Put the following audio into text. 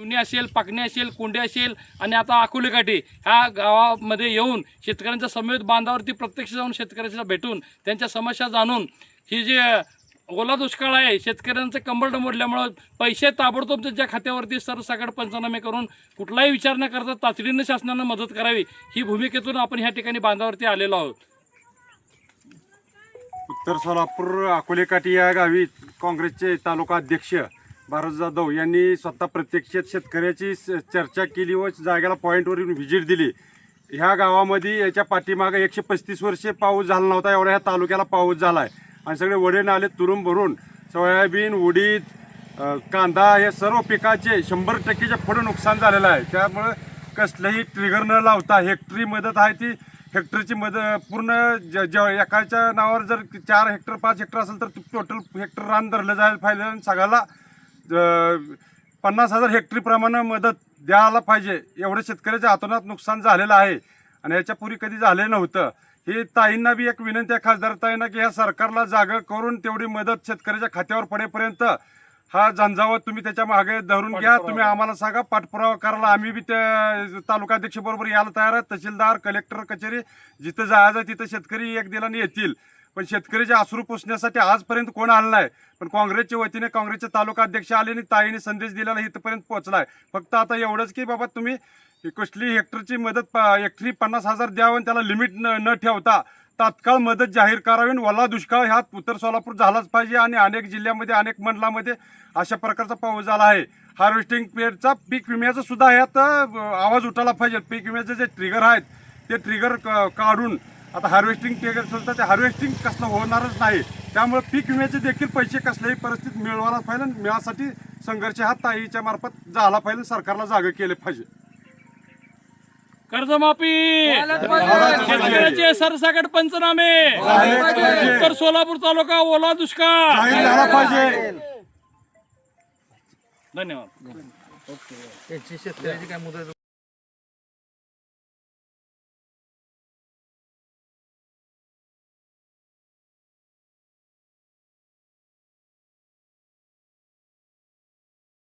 जुनी असेल पाकणी असेल कोंडे असेल आणि आता अकोलेकाठी ह्या गावामध्ये येऊन शेतकऱ्यांच्या समवेत बांधावरती प्रत्यक्ष जाऊन शेतकऱ्यांच्या भेटून त्यांच्या समस्या जाणून ही जे ओला दुष्काळ आहे शेतकऱ्यांचं कंबळ मोडल्यामुळं पैसे ताबडतोब त्यांच्या खात्यावरती सरसकट पंचनामे करून कुठलाही विचार न करता तातडीनं शासनानं मदत करावी ही भूमिकेतून आपण ह्या ठिकाणी बांधावरती आलेलो आहोत. उत्तर सोलापूर अकोलेकाठी या गावी काँग्रेसचे तालुका अध्यक्ष भारत जाधव यांनी स्वतः प्रत्यक्षात शेतकऱ्याची स- चर्चा केली व जागेला पॉईंटवर येऊन व्हिजिट दिली. ह्या गावामध्ये याच्या पाठीमागं एकशे पस्तीस वर्षे पाऊस झाला नव्हता एवढ्या ह्या तालुक्याला पाऊस झाला आहे आणि सगळे वडे नाले तुरुंब भरून सोयाबीन उडीद कांदा हे सर्व पिकाचे शंभर टक्केच्या पुढे नुकसान झालेलं आहे. त्यामुळं कसलंही ट्रिगर न लावता हेक्टरी मदत आहे ती हेक्टरची मदत पूर्ण ज ज एकाच्या नावावर जर चार हेक्टर पाच हेक्टर असेल तर टोटल हेक्टर रान धरलं जायला पाहिजे आणि सगळ्याला पन्नास हजार हेक्टरीप्रमाणे मदत द्यायला पाहिजे. एवढं शेतकऱ्याच्या हातोनात नुकसान झालेलं आहे. आणि याच्यापूर्वी कधी झालं नव्हतं. ही ताईंना बी एक विनंती आहे खासदार ताईंना की ह्या सरकारला जागा करून तेवढी मदत शेतकऱ्याच्या खात्यावर पडेपर्यंत हा झंझावत तुम्ही त्याच्यामागे धरून घ्या. तुम्ही आम्हाला सांगा पाठपुरावा करायला आम्ही बी त्या तालुकाध्यक्ष बरोबर यायला तयार आहे. तहसीलदार कलेक्टर कचेरी जिथं जायचं तिथं शेतकरी एक दिलाने येतील. पण शेतकऱ्याचे आसरू पुसण्यासाठी आजपर्यंत कोण आलं नाही. पण काँग्रेसच्या वतीने काँग्रेसचे तालुका अध्यक्ष आले आणि ताईने संदेश दिलेला इथपर्यंत पोहोचलाय. फक्त आता एवढंच की बाबा तुम्ही कसली हेक्टरची मदत प- हेक्टरी पन्नास हजार द्यावं आणि त्याला लिमिट न न ठेवता तात्काळ मदत जाहीर करावी आणि ओला दुष्काळ ह्यात उत्तर सोलापूर झालाच पाहिजे आणि अनेक जिल्ह्यामध्ये अनेक मंडलामध्ये अशा प्रकारचा पाऊस झाला आहे. हार्वेस्टिंग पेडचा पीक विम्याचा सुद्धा ह्यात आवाज उठायला पाहिजे. पीक विम्याचे जे ट्रिगर आहेत ते ट्रिगर काढून आता हार्वेस्टिंग ट्रिगर तर ते हार्वेस्टिंग कसलं होणारच नाही. त्यामुळे पीक विम्याचे देखील पैसे कसल्याही परिस्थितीत मिळवायला पाहिजे आणि मिळासाठी संघर्ष हा ताईच्या मार्फत झाला पाहिजे सरकारला जागा केले पाहिजे. कर्जमाफी! शेतकऱ्याचे सरसकट पंचनामे! उत्तर सोलापूर तालुका ओला दुष्काळ! जाहीर झाला पाहिजे. धन्यवाद.